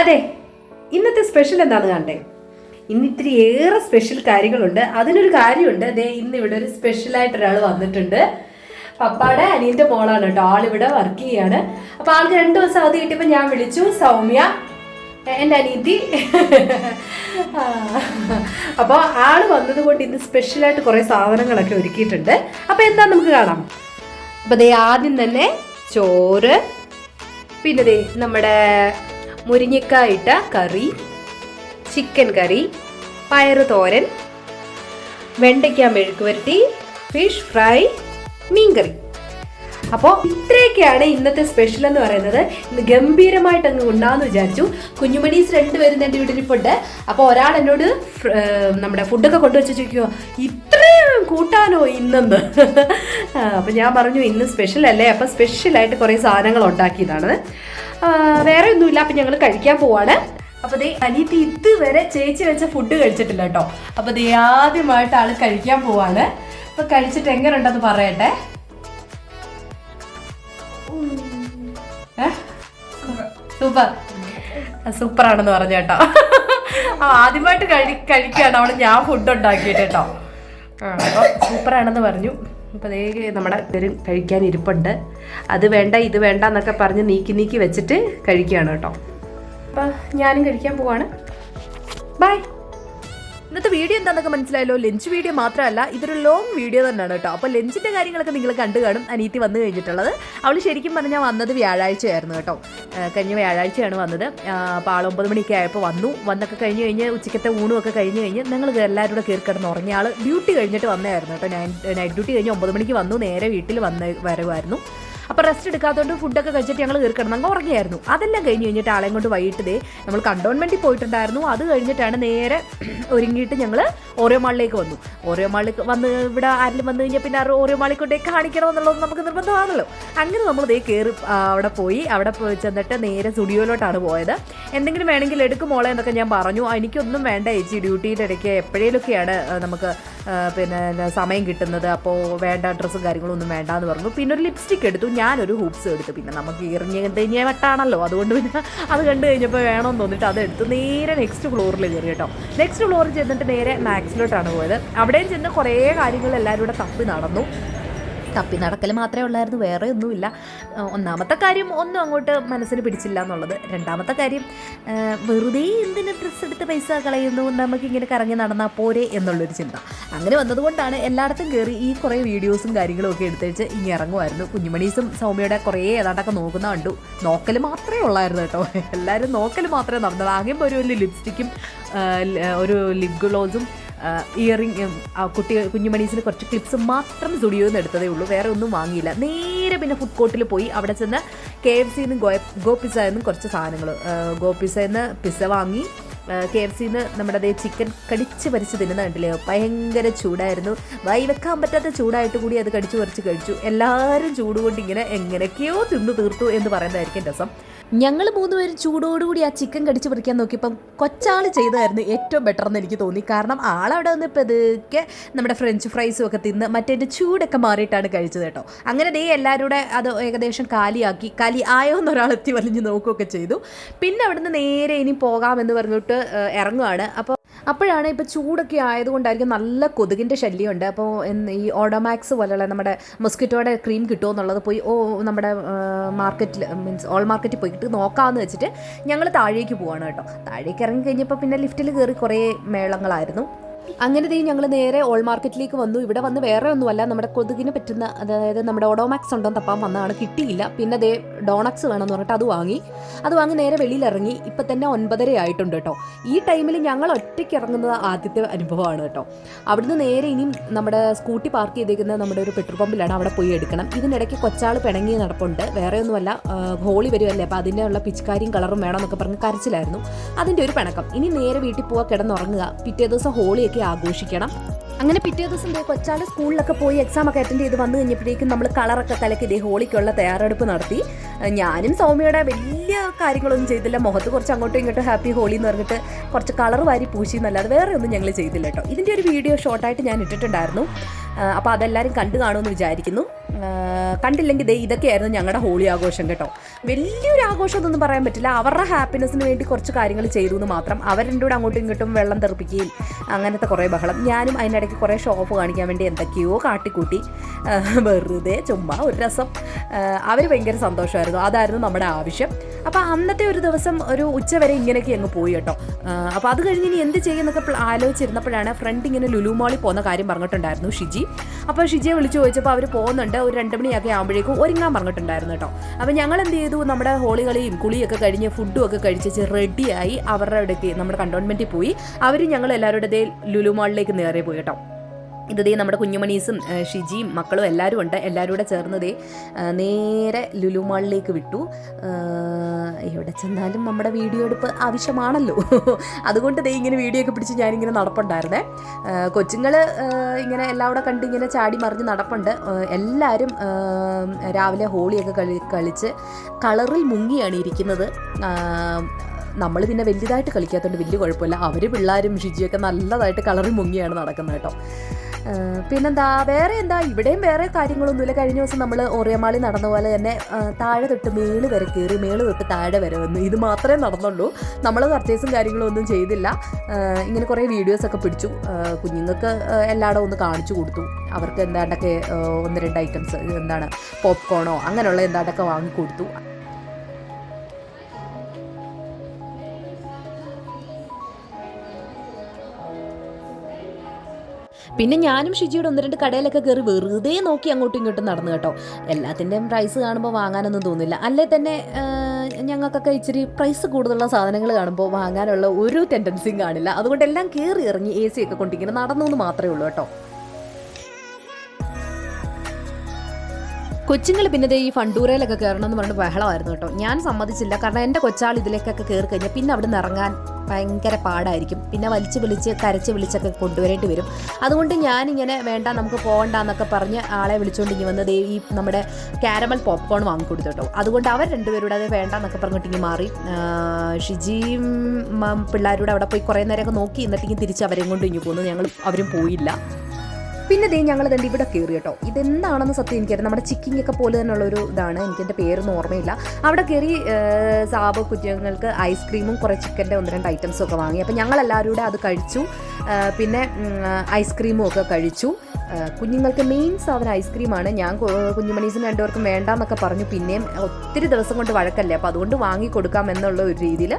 അതെ ഇന്നത്തെ സ്പെഷ്യൽ എന്താണ് കണ്ടേ? ഇന്ന് ഇത്തിരി ഏറെ സ്പെഷ്യൽ കാര്യങ്ങളുണ്ട്. അതിനൊരു കാര്യമുണ്ട്. ദേ ഇന്ന് ഇവിടെ ഒരു സ്പെഷ്യൽ ആയിട്ട് ഒരാൾ വന്നിട്ടുണ്ട്. പപ്പാടെ അനിയന്റെ മോളാണ് കേട്ടോ. ആളിവിടെ വർക്ക് ചെയ്യാണ്. അപ്പൊ ആൾക്ക് രണ്ടു ദിവസം അവധി കിട്ടിയപ്പോ ഞാൻ വിളിച്ചു സൗമ്യ എന്റെ അനീതി അപ്പൊ അപ്പോൾ ആൾ വന്നത് കൊണ്ട് ഇന്ന് സ്പെഷ്യലായിട്ട് കുറേ സാധനങ്ങളൊക്കെ ഒരുക്കിയിട്ടുണ്ട്. അപ്പോൾ എന്താ നമുക്ക് കാണാം. അപ്പോൾ ദേ ആദ്യം തന്നെ ചോറ് പിന്നെ ദേ നമ്മുടെ മുരിങ്ങക്ക ഇട്ട കറി ചിക്കൻ കറി പയർ തോരൻ വെണ്ടയ്ക്ക മെഴുക്ക് വരട്ടി ഫിഷ് ഫ്രൈ മീൻകറി. അപ്പോൾ ഇത്രയൊക്കെയാണ് ഇന്നത്തെ സ്പെഷ്യൽ എന്ന് പറയുന്നത്. ഇന്ന് ഗംഭീരമായിട്ട് അങ്ങ് ഉണ്ടാകുന്നു വിചാരിച്ചു. കുഞ്ഞുമണീസ് രണ്ടുപേരും എന്റെ വീട്ടിലിപ്പുണ്ട് അപ്പോൾ ഒരാൾ എന്നോട് നമ്മുടെ ഫുഡൊക്കെ കൊണ്ടുവച്ച് ചോദിക്കുമോ ഇത്രയും കൂട്ടാനോ ഇന്നെന്ന്? അപ്പോൾ ഞാൻ പറഞ്ഞു ഇന്ന് സ്പെഷ്യൽ അല്ലേ? അപ്പം സ്പെഷ്യലായിട്ട് കുറേ സാധനങ്ങൾ ഉണ്ടാക്കിയതാണ് വേറെ ഒന്നുമില്ല. അപ്പം ഞങ്ങൾ കഴിക്കാൻ പോവാണ്. അപ്പൊ ദേ അനിയത്തി ഇതുവരെ ചേച്ചി വെച്ച ഫുഡ് കഴിച്ചിട്ടില്ല കേട്ടോ. അപ്പൊ ദേ ആദ്യമായിട്ട് ആൾ കഴിക്കാൻ പോവാണ്. അപ്പൊ കഴിച്ചിട്ട് എങ്ങനെ ഉണ്ടെന്ന് പറയട്ടെ? സൂപ്പർ. സൂപ്പർ ആണെന്ന് പറഞ്ഞു കേട്ടോ. ആദ്യമായിട്ട് കഴി കഴിക്കുകയാണ് അവിടെ ഞാൻ ഫുഡ് ഉണ്ടാക്കിയിട്ട് കേട്ടോ. അപ്പോൾ സൂപ്പർ ആണെന്ന് പറഞ്ഞു. അപ്പോൾ അതേ നമ്മുടെ ഇവരും കഴിക്കാൻ ഇരിപ്പുണ്ട്. അത് വേണ്ട ഇത് വേണ്ട എന്നൊക്കെ പറഞ്ഞ് നീക്കി നീക്കി വെച്ചിട്ട് കഴിക്കുകയാണ് കേട്ടോ. അപ്പം ഞാനും കഴിക്കാൻ പോവാണ്. ബൈ ഇന്നത്തെ വീഡിയോ എന്താണെന്നൊക്കെ മനസ്സിലായല്ലോ. ലഞ്ച് വീഡിയോ മാത്രമല്ല ഇതൊരു ലോങ് വീഡിയോ തന്നെയാണ് കേട്ടോ. അപ്പോൾ ലഞ്ചിന്റെ കാര്യങ്ങളൊക്കെ നിങ്ങൾ കണ്ടു കാണും. അനീത്തി വന്നു കഴിഞ്ഞിട്ടുള്ളത്. അവൾ ശരിക്കും പറഞ്ഞാൽ വന്നത് വ്യാഴാഴ്ചയായിരുന്നു കേട്ടോ. കഴിഞ്ഞ വ്യാഴാഴ്ചയാണ് വന്നത്. അപ്പോൾ ആൾ ഒമ്പത് മണിയൊക്കെ ആയപ്പോൾ വന്നു. വന്നൊക്കെ കഴിഞ്ഞ് കഴിഞ്ഞ് ഉച്ചക്കത്തെ ഊണും ഒക്കെ കഴിഞ്ഞ് കഴിഞ്ഞ് ഞങ്ങൾ എല്ലാവരും കൂടെ കയറി കിടന്ന് ഉറങ്ങിയ ആൾ ഡ്യൂട്ടി കഴിഞ്ഞിട്ട് വന്നായിരുന്നു കേട്ടോ. നൈറ്റ് ഡ്യൂട്ടി കഴിഞ്ഞ് ഒമ്പത് മണിക്ക് വന്നു. നേരെ വീട്ടിൽ വന്ന് വരുമായിരുന്നു അപ്പോൾ റെസ്റ്റ് എടുക്കാത്തതുകൊണ്ട് ഫുഡൊക്കെ കഴിച്ചിട്ട് ഞങ്ങൾ തീർക്കണം. അങ്ങ് ഉറങ്ങിയായിരുന്നു. അതെല്ലാം കഴിഞ്ഞ് കഴിഞ്ഞിട്ട് ആളെയും കൊണ്ട് വൈകിട്ട് ദേ നമ്മൾ കണ്ടോൺമെന്റിൽ പോയിട്ടുണ്ടായിരുന്നു. അത് കഴിഞ്ഞിട്ടാണ് നേരെ ഒരുങ്ങിയിട്ട് ഞങ്ങൾ ഓരോ മാളിലേക്ക് വന്നു. ഓരോ മാളിൽ വന്ന് ഇവിടെ ആരെങ്കിലും വന്നു കഴിഞ്ഞാൽ പിന്നെ ഓരോ മാളിൽ കൊണ്ടേ കാണിക്കണം എന്നുള്ളത് നമുക്ക് നിർബന്ധമാണല്ലോ. അങ്ങനെ നമ്മൾ ദേ കയറി അവിടെ പോയി. അവിടെ ചെന്നിട്ട് നേരെ സ്റ്റുഡിയോയിലോട്ടാണ് പോയത്. എന്തെങ്കിലും വേണമെങ്കിൽ എടുക്കും മോളെ എന്നൊക്കെ ഞാൻ പറഞ്ഞു. എനിക്കൊന്നും വേണ്ട ചേച്ചി ഡ്യൂട്ടിയുടെ ഇടയ്ക്ക് എപ്പോഴേലൊക്കെയാണ് നമുക്ക് പിന്നെ സമയം കിട്ടുന്നത് അപ്പോൾ വേണ്ട ഡ്രസ്സും കാര്യങ്ങളൊന്നും വേണ്ട എന്ന് പറഞ്ഞു. പിന്നെ ഒരു ലിപ്സ്റ്റിക് എടുത്തു ഞാനൊരു ഹൂപ്സ് എടുത്തു. പിന്നെ നമുക്ക് ഇറങ്ങി കഴിഞ്ഞ വട്ടാണല്ലോ. അതുകൊണ്ട് പിന്നെ അത് കണ്ടു കഴിഞ്ഞപ്പോൾ വേണമെന്ന് തോന്നിയിട്ട് അത് എടുത്തു നേരെ നെക്സ്റ്റ് ഫ്ലോറിൽ കയറി കേട്ടോ. നെക്സ്റ്റ് ഫ്ലോറിൽ ചെന്നിട്ട് നേരെ മാക്സിലോട്ടാണ് പോയത്. അവിടെയും ചെന്ന് കുറേ കാര്യങ്ങൾ എല്ലാവരും കൂടെ തപ്പി നടന്നു. തപ്പി നടക്കൽ മാത്രമേ ഉള്ളായിരുന്നു വേറെ ഒന്നുമില്ല. ഒന്നാമത്തെ കാര്യം ഒന്നും അങ്ങോട്ട് മനസ്സിന് പിടിച്ചില്ല എന്നുള്ളത്. രണ്ടാമത്തെ കാര്യം വെറുതെ എന്തിന് ഡ്രസ്സ് എടുത്ത് പൈസ കളയുന്നു നമുക്കിങ്ങനെ കറങ്ങി നടന്നാൽ പോരെ എന്നുള്ളൊരു ചിന്ത. അങ്ങനെ വന്നതുകൊണ്ടാണ് എല്ലായിടത്തും കയറി ഈ കുറേ വീഡിയോസും കാര്യങ്ങളും ഒക്കെ എടുത്തേച്ച് ഇങ്ങനെ ഇറങ്ങുമായിരുന്നു. കുഞ്ഞുമണീസും സൗമ്യയുടെ കുറേ ഏതാണ്ടൊക്കെ നോക്കുന്ന കണ്ടു. നോക്കൽ മാത്രമേ ഉള്ളായിരുന്നു കേട്ടോ. എല്ലാവരും നോക്കൽ മാത്രമേ നടന്നത് ആകെ ഒരു ലിപ്സ്റ്റിക്കും ഒരു ലിപ് ഗ്ലോസും ഇയറിങ് കുട്ടി കുഞ്ഞുമണീസിന് കുറച്ച് ക്ലിപ്സ് മാത്രം സ്റ്റുഡിയോയിൽ നിന്ന് എടുത്തതേ ഉള്ളൂ. വേറെ ഒന്നും വാങ്ങിയില്ല. നേരെ പിന്നെ ഫുഡ് കോർട്ടിൽ പോയി അവിടെ ചെന്ന് കെ എഫ് സിന്ന് ഗോ ഗോ പിസ്സ എന്നും കുറച്ച് സാധനങ്ങൾ ഗോ പിസ്സയിൽ പിസ്സ വാങ്ങി. കെ എഫ് സിന്ന് നമ്മുടെ അതേ ചിക്കൻ കടിച്ച് പരിച്ച് തിന്നുന്ന കണ്ടില്ലേ? ഭയങ്കര ചൂടായിരുന്നു. വായി വെക്കാൻ പറ്റാത്ത ചൂടായിട്ട് കൂടി അത് കടിച്ചു പറിച്ച് കഴിച്ചു. എല്ലാവരും ചൂട് കൊണ്ട് ഇങ്ങനെ എങ്ങനെയൊക്കെയോ തിന്നു തീർത്തു എന്ന് പറയുന്നതായിരിക്കും രസം. ഞങ്ങൾ മൂന്നുപേരും ചൂടോടുകൂടി ആ ചിക്കൻ കടിച്ച് പറിക്കാൻ നോക്കിയപ്പം കൊച്ചാൾ ചെയ്തതായിരുന്നു ഏറ്റവും ബെറ്റർ എന്ന് എനിക്ക് തോന്നി. കാരണം ആളവിടെ നിന്ന് പതുക്കെ നമ്മുടെ ഫ്രഞ്ച് ഫ്രൈസും ഒക്കെ തിന്ന് മറ്റേന്റെ ചൂടൊക്കെ മാറിയിട്ടാണ് കഴിച്ചത് കേട്ടോ. അങ്ങനെ ദേ എല്ലാവരും കൂടെ അത് ഏകദേശം കാലിയാക്കി. കാലി ആയോ എന്നൊരാൾ എത്തി വലിഞ്ഞ് നോക്കുകയൊക്കെ ചെയ്തു. പിന്നെ അവിടുന്ന് നേരെ ഇനി പോകാമെന്ന് പറഞ്ഞിട്ട് ഇറങ്ങുകയാണ് അപ്പോൾ അപ്പോഴാണ് ഇപ്പോൾ ചൂടൊക്കെ ആയതുകൊണ്ടായിരിക്കും നല്ല കൊതുകിന്റെ ശല്യമുണ്ട്. അപ്പോൾ ഈ ഓഡോമാക്സ് പോലെയുള്ള നമ്മുടെ മൊസ്കിറ്റോയുടെ ക്രീം കിട്ടുമോ എന്നുള്ളത് പോയി ഓ നമ്മുടെ മാർക്കറ്റിൽ മീൻസ് ഓൾ മാർക്കറ്റിൽ പോയിട്ട് നോക്കാമെന്ന് വെച്ചിട്ട് ഞങ്ങൾ താഴേക്ക് പോവാണ് കേട്ടോ. താഴേക്ക് ഇറങ്ങി കഴിഞ്ഞപ്പോൾ പിന്നെ ലിഫ്റ്റിൽ കയറി കുറേ മേളങ്ങളായിരുന്നു. അങ്ങനെ ദേ ഞങ്ങൾ നേരെ ഓൾ മാർക്കറ്റിലേക്ക് വന്നു. ഇവിടെ വന്ന് വേറെ ഒന്നുമല്ല നമ്മുടെ കൊതുകിന് പറ്റുന്ന അതായത് നമ്മുടെ ഓഡോമാക്സ് ഉണ്ടോ തപ്പാൻ വന്നതാണ്. കിട്ടിയില്ല. പിന്നെ ദേ ഡോണക്സ് വേണമെന്ന് പറഞ്ഞിട്ട് അത് വാങ്ങി. അത് വാങ്ങി നേരെ വെളിയിലിറങ്ങി. ഇപ്പം തന്നെ ഒൻപതര ആയിട്ടുണ്ട് കേട്ടോ. ഈ ടൈമിൽ ഞങ്ങൾ ഒറ്റയ്ക്ക് ഇറങ്ങുന്നത് ആദ്യത്തെ അനുഭവമാണ് കേട്ടോ. അവിടുന്ന് നേരെ ഇനിയും നമ്മുടെ സ്കൂട്ടി പാർക്ക് ചെയ്തിരിക്കുന്ന നമ്മുടെ ഒരു പെട്രോൾ പമ്പിലാണ് അവിടെ പോയി എടുക്കണം. ഇതിനിടയ്ക്ക് കൊച്ചാൾ പിണങ്ങി നടപ്പുണ്ട്. വേറെ ഒന്നുമല്ല ഹോളി വരുമല്ലേ അപ്പോൾ അതിന്റെ ഉള്ള പിച്ചക്കാരിയും കളറും വേണമെന്നൊക്കെ പറഞ്ഞ് കരച്ചിലായിരുന്നു. അതിന്റെ ഒരു പിണക്കം. ഇനി നേരെ വീട്ടിൽ പോവാ കിടന്നുറങ്ങുക. പിറ്റേ ദിവസം ഹോളിയൊക്കെ ആഘോഷിക്കണം. അങ്ങനെ പിറ്റേ ദിവസം ദേ കൊച്ചാൾ സ്കൂളിലൊക്കെ പോയി എക്സാം ഒക്കെ അറ്റൻഡ് ചെയ്ത് വന്നു കഴിഞ്ഞപ്പോഴേക്കും നമ്മൾ കളറൊക്കെ കലക്കി ഇതേ ഹോളിക്കുള്ള തയ്യാറെടുപ്പ് നടത്തി. ഞാനും സൗമ്യയുടെ വലിയ കാര്യങ്ങളൊന്നും ചെയ്തില്ല. മുഖത്ത് കുറച്ച് അങ്ങോട്ടും ഇങ്ങോട്ടും ഹാപ്പി ഹോളി എന്ന് പറഞ്ഞിട്ട് കുറച്ച് കളർ വാരി പൂശി എന്നല്ലാതെ വേറെ ഒന്നും ഞങ്ങൾ ചെയ്തില്ല കേട്ടോ. ഇതിന്റെ ഒരു വീഡിയോ ഷോർട്ടായിട്ട് ഞാൻ ഇട്ടിട്ടുണ്ടായിരുന്നു. അപ്പോൾ അതെല്ലാവരും കണ്ടു കാണുമെന്ന് വിചാരിക്കുന്നു. കണ്ടില്ലെങ്കിൽ ദേ ഇതൊക്കെയായിരുന്നു ഞങ്ങളുടെ ഹോളി ആഘോഷം കേട്ടോ. വലിയൊരു ആഘോഷം എന്നൊന്നും പറയാൻ പറ്റില്ല. അവരുടെ ഹാപ്പിനെസ്സിന് വേണ്ടി കുറച്ച് കാര്യങ്ങൾ ചെയ്തു എന്ന് മാത്രം അവരെന്റെ കൂടെ അങ്ങോട്ടും ഇങ്ങോട്ടും വെള്ളം തെറിപ്പിക്കുകയും അങ്ങനത്തെ കുറേ ബഹളം. ഞാനും അതിനിടയ്ക്ക് കുറേ ഷോപ്പ് കാണിക്കാൻ വേണ്ടി എന്തൊക്കെയോ കാട്ടിക്കൂട്ടി. വെറുതെ ചുമ്മാ ഒരു രസം. അവർ ഭയങ്കര സന്തോഷമായിരുന്നു. അതായിരുന്നു നമ്മുടെ ആവശ്യം. അപ്പോൾ അന്നത്തെ ഒരു ദിവസം ഒരു ഉച്ച വരെ ഇങ്ങനെയൊക്കെ അങ്ങ് പോയി കേട്ടോ. അപ്പോൾ അത് കഴിഞ്ഞ് ഇനി എന്ത് ചെയ്യുന്നൊക്കെ ആലോചിച്ചിരുന്നപ്പോഴാണ് ഫ്രണ്ട് ഇങ്ങനെ ലുലു മാളിൽ പോകുന്ന കാര്യം പറഞ്ഞിട്ടുണ്ടായിരുന്നു ഷിജി. അപ്പോൾ ഷിജിയെ വിളിച്ചു ചോദിച്ചപ്പോൾ അവർ പോകുന്നുണ്ട്. ഒരു രണ്ട് മണിയൊക്കെ ആകുമ്പോഴേക്കും ഒരുങ്ങാൻ പറഞ്ഞിട്ടുണ്ടായിരുന്നു കേട്ടോ. അപ്പോൾ ഞങ്ങൾ എന്ത് ചെയ്തു നമ്മുടെ ഹോളികളിയും കുളിയൊക്കെ കഴിഞ്ഞ് ഫുഡും ഒക്കെ കഴിച്ച് റെഡിയായി അവരുടെ അടുത്ത് നമ്മുടെ കണ്ടോൺമെന്റിൽ പോയി. അവർ ഞങ്ങൾ എല്ലാവരുടെ ലുലു മാളിലേക്ക് നേരെ പോയി കേട്ടോ. ഇത് ദേ നമ്മുടെ കുഞ്ഞുമണീസും ഷിജിയും മക്കളും എല്ലാവരും ഉണ്ട്. എല്ലാവരും കൂടെ ചേർന്ന് ദേ നേരെ ലുലുമാളിലേക്ക് വിട്ടു. എവിടെ ചെന്നാലും നമ്മുടെ വീഡിയോ എടുപ്പ് ആവശ്യമാണല്ലോ. അതുകൊണ്ട് ദേ ഇങ്ങനെ വീഡിയോ ഒക്കെ പിടിച്ച് ഞാനിങ്ങനെ നടപ്പുണ്ടായിരുന്നേ. കൊച്ചുങ്ങൾ ഇങ്ങനെ എല്ലാവരും കണ്ട് ഇങ്ങനെ ചാടി മറിഞ്ഞ് നടപ്പുണ്ട്. എല്ലാവരും രാവിലെ ഹോളിയൊക്കെ കളി കളിച്ച് കളറിൽ മുങ്ങിയാണ് ഇരിക്കുന്നത്. നമ്മൾ പിന്നെ വലുതായിട്ട് കളിക്കാത്തതുകൊണ്ട് വലിയ കുഴപ്പമില്ല. അവർ പിള്ളേരും ഷിജിയൊക്കെ നല്ലതായിട്ട് കളറിൽ മുങ്ങിയാണ് നടക്കുന്നത് കേട്ടോ. പിന്നെന്താ വേറെ എന്താ ഇവിടെയും വേറെ കാര്യങ്ങളൊന്നുമില്ല. കഴിഞ്ഞ ദിവസം നമ്മൾ ഓറിയമാളി നടന്ന പോലെ തന്നെ താഴെ തൊട്ട് മേൾ വരെ കയറി മേൾ തൊട്ട് താഴെ വരെ വന്നു ഇത് മാത്രമേ നടന്നുള്ളൂ. നമ്മൾ പർച്ചേസും കാര്യങ്ങളും ഒന്നും ചെയ്തില്ല. ഇങ്ങനെ കുറേ വീഡിയോസൊക്കെ പിടിച്ചു. കുഞ്ഞുങ്ങൾക്ക് എല്ലായിടവും ഒന്ന് കാണിച്ചു കൊടുത്തു. അവർക്ക് എന്താണ്ടൊക്കെ ഒന്ന് രണ്ട് ഐറ്റംസ് എന്താണ് പോപ്കോണോ അങ്ങനെയുള്ള എന്താണ്ടൊക്കെ വാങ്ങിക്കൊടുത്തു പിന്നെ ഞാനും ഷിജിയുടെ ഒന്ന് രണ്ട് കടയിലൊക്കെ കയറി വെറുതെ നോക്കി അങ്ങോട്ടും ഇങ്ങോട്ടും നടന്നു കേട്ടോ. എല്ലാത്തിന്റെയും പ്രൈസ് കാണുമ്പോൾ വാങ്ങാനൊന്നും തോന്നില്ല. അല്ലേ തന്നെ ഞങ്ങൾക്കൊക്കെ ഇച്ചിരി പ്രൈസ് കൂടുതലുള്ള സാധനങ്ങൾ കാണുമ്പോൾ വാങ്ങാനുള്ള ഒരു ടെൻഡൻസിയും കാണില്ല. അതുകൊണ്ട് എല്ലാം കയറി ഇറങ്ങി എ സി ഒക്കെ കൊണ്ടിങ്ങനെ നടന്നു എന്ന് മാത്രമേ ഉള്ളൂ കേട്ടോ. കൊച്ചുങ്ങൾ പിന്നെ ഈ ഫണ്ടൂരയിലൊക്കെ കയറണം എന്ന് പറഞ്ഞിട്ട് ബഹളമായിരുന്നു കേട്ടോ. ഞാൻ സമ്മതിച്ചില്ല. കാരണം എന്റെ കൊച്ചാൾ ഇതിലേക്കൊക്കെ കയറി കഴിഞ്ഞാൽ പിന്നെ അവിടെ നിന്ന് ഇറങ്ങാൻ ഭയങ്കര പാടായിരിക്കും. പിന്നെ വലിച്ച് വിളിച്ച് കരച്ച് വിളിച്ചൊക്കെ കൊണ്ടുവരേണ്ടി വരും. അതുകൊണ്ട് ഞാനിങ്ങനെ വേണ്ട നമുക്ക് പോകണ്ട എന്നൊക്കെ പറഞ്ഞ് ആളെ വിളിച്ചുകൊണ്ട് ഇങ്ങനെ വന്നത് ഈ നമ്മുടെ കാരമൽ പോപ്കോൺ വാങ്ങിക്കൊടുത്തു കേട്ടോ. അതുകൊണ്ട് അവർ രണ്ടുപേരുടെ അത് വേണ്ട എന്നൊക്കെ പറഞ്ഞിട്ട് ഇങ്ങനെ മാറി. ഷിജിയും പിള്ളേരുടെ അവിടെ പോയി കുറേ നേരമൊക്കെ നോക്കി എന്നിട്ട് ഇങ്ങനെ തിരിച്ച് അവരെയും കൊണ്ട് ഇങ്ങനെ പോന്നു. ഞങ്ങൾ അവരും പോയില്ല. പിന്നെ ദേ ഞങ്ങൾ ദണ്ട് ഇവിടെ കയറി കേട്ടോ. ഇതെന്താണെന്ന് സത്യം എനിക്കറിയാം നമ്മുടെ ചിക്കിങ് ഒക്കെ പോലെ തന്നെയുള്ള ഒരു ഇതാണ്. എനിക്ക് എന്റെ പേരൊന്നും ഓർമ്മയില്ല. അവിടെ കയറി സാബ് കുഞ്ഞുങ്ങൾക്ക് ഐസ്ക്രീമും കുറേ ചിക്കന്റെ ഒന്ന് രണ്ട് ഐറ്റംസും ഒക്കെ വാങ്ങി. അപ്പോൾ ഞങ്ങൾ എല്ലാവരും കൂടെ അത് കഴിച്ചു. പിന്നെ ഐസ്ക്രീമും ഒക്കെ കഴിച്ചു. കുഞ്ഞുങ്ങൾക്ക് മെയിൻ സാധനം ഐസ്ക്രീമാണ് ഞാൻ കുഞ്ഞുമണീസിന് രണ്ടുപേർക്കും വേണ്ടാന്നൊക്കെ പറഞ്ഞു. പിന്നെയും ഒത്തിരി ദിവസം കൊണ്ട് വഴക്കല്ലേ. അപ്പോൾ അതുകൊണ്ട് വാങ്ങി കൊടുക്കാം എന്നുള്ള ഒരു രീതിയിൽ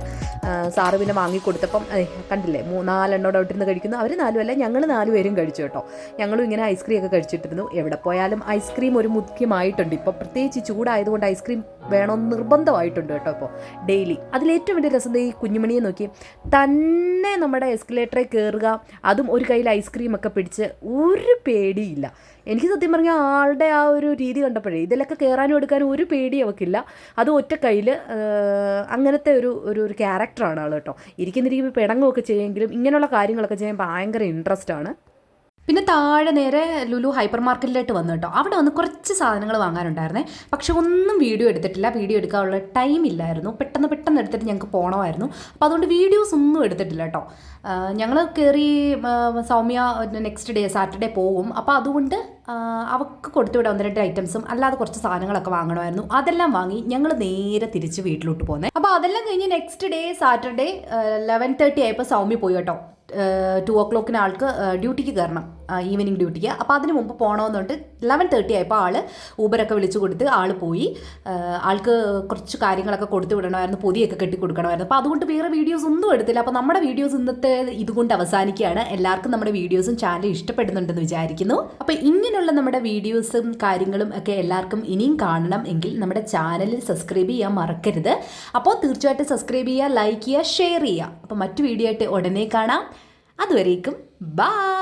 സാറ് പിന്നെ വാങ്ങി കൊടുത്തപ്പം മൂ കണ്ടില്ലേ മൂന്നാലെണ്ണോടെ ഇട്ടിരുന്ന് കഴിക്കുന്നു. അവർ നാലുമല്ല ഞങ്ങൾ നാലുപേരും കഴിച്ചു കേട്ടോ. ഞങ്ങളും ഇങ്ങനെ ഐസ്ക്രീം ഒക്കെ കഴിച്ചിട്ടിരുന്നു. എവിടെ പോയാലും ഐസ്ക്രീം ഒരു മുഖ്യമായിട്ടുണ്ട്. ഇപ്പോൾ പ്രത്യേകിച്ച് ചൂടായതുകൊണ്ട് ഐസ്ക്രീം വേണമെന്ന് നിർബന്ധമായിട്ടുണ്ട് കേട്ടോ ഇപ്പോൾ ഡെയിലി അതിലേറ്റവും വലിയ രസം ഈ കുഞ്ഞുമണിയെ നോക്കി. തന്നെ നമ്മുടെ എസ്കലേറ്ററിൽ കയറുക അതും ഒരു കയ്യിൽ ഐസ്ക്രീം ഒക്കെ പിടിച്ച് ഒരു പേടിയില്ല. എനിക്ക് സത്യം പറഞ്ഞാൽ ആളുടെ ആ ഒരു രീതി കണ്ടപ്പോഴേ ഇതിലൊക്കെ കയറാനും എടുക്കാനും ഒരു പേടി അവക്കില്ല. അത് ഒറ്റ കയ്യിൽ അങ്ങനത്തെ ഒരു ഒരു ഒരു ക്യാരക്ടറാണ് ആൾ കേട്ടോ. ഇരിക്കുന്നിരിക്കുമ്പോൾ പിണങ്ങുമൊക്കെ ചെയ്യുമെങ്കിലും ഇങ്ങനെയുള്ള കാര്യങ്ങളൊക്കെ ചെയ്യാൻ ഭയങ്കര ഇൻട്രസ്റ്റ് ആണ്. പിന്നെ താഴെ നേരെ ലുലു ഹൈപ്പർ മാർക്കറ്റിലോട്ട് വന്നു കേട്ടോ. അവിടെ വന്ന് കുറച്ച് സാധനങ്ങൾ വാങ്ങാനുണ്ടായിരുന്നേ. പക്ഷെ ഒന്നും വീഡിയോ എടുത്തിട്ടില്ല. വീഡിയോ എടുക്കാനുള്ള ടൈം ഇല്ലായിരുന്നു. പെട്ടെന്ന് പെട്ടെന്ന് എടുത്തിട്ട് ഞങ്ങൾക്ക് പോകണമായിരുന്നു അപ്പോൾ അതുകൊണ്ട് വീഡിയോസ് ഒന്നും എടുത്തിട്ടില്ല കേട്ടോ. ഞങ്ങൾ കയറി സൗമ്യ നെക്സ്റ്റ് ഡേ സാറ്റർഡേ പോകും. അപ്പോൾ അതുകൊണ്ട് അവർക്ക് കൊടുത്തു വിടാൻ ഒന്ന് രണ്ട് ഐറ്റംസും അല്ലാതെ കുറച്ച് സാധനങ്ങളൊക്കെ വാങ്ങണമായിരുന്നു. അതെല്ലാം വാങ്ങി ഞങ്ങൾ നേരെ തിരിച്ച് വീട്ടിലോട്ട് പോകുന്നത് അപ്പോൾ അതെല്ലാം കഴിഞ്ഞ് next day Saturday eleven thirty ആയപ്പോൾ സൗമ്യ പോയി കേട്ടോ. ടു ഓ ക്ലോക്കിന് ആൾക്ക് ഡ്യൂട്ടിക്ക് കയറണം. ഈവനിങ് ഡ്യൂട്ടിക്ക് അപ്പോൾ അതിന് മുമ്പ് പോകണമെന്നുണ്ട് ലെവൻ തേർട്ടി ആയപ്പോൾ ആൾ ഊബറൊക്കെ വിളിച്ചു കൊടുത്ത് ആൾ പോയി. ആൾക്ക് കുറച്ച് കാര്യങ്ങളൊക്കെ കൊടുത്തു വിടണമായിരുന്നു പൊതിയൊക്കെ കെട്ടി കൊടുക്കണമായിരുന്നു അപ്പോൾ അതുകൊണ്ട് വേറെ വീഡിയോസ് ഒന്നും എടുത്തില്ല. അപ്പോൾ നമ്മുടെ വീഡിയോസ് ഇന്നത്തെ ഇതുകൊണ്ട് അവസാനിക്കുകയാണ്. എല്ലാവർക്കും നമ്മുടെ വീഡിയോസും ചാനൽ ഇഷ്ടപ്പെടുന്നുണ്ടെന്ന് വിചാരിക്കുന്നു. അപ്പോൾ ഇങ്ങനെയുള്ള നമ്മുടെ വീഡിയോസും കാര്യങ്ങളും ഒക്കെ എല്ലാവർക്കും ഇനിയും കാണണം എങ്കിൽ നമ്മുടെ ചാനലിൽ സബ്സ്ക്രൈബ് ചെയ്യാൻ മറക്കരുത്. അപ്പോൾ തീർച്ചയായിട്ടും സബ്സ്ക്രൈബ് ചെയ്യുക ലൈക്ക് ചെയ്യുക ഷെയർ ചെയ്യുക. അപ്പോൾ മറ്റു വീഡിയോ ആയിട്ട് ഉടനെ കാണാം. അതുവരേക്കും ബൈ.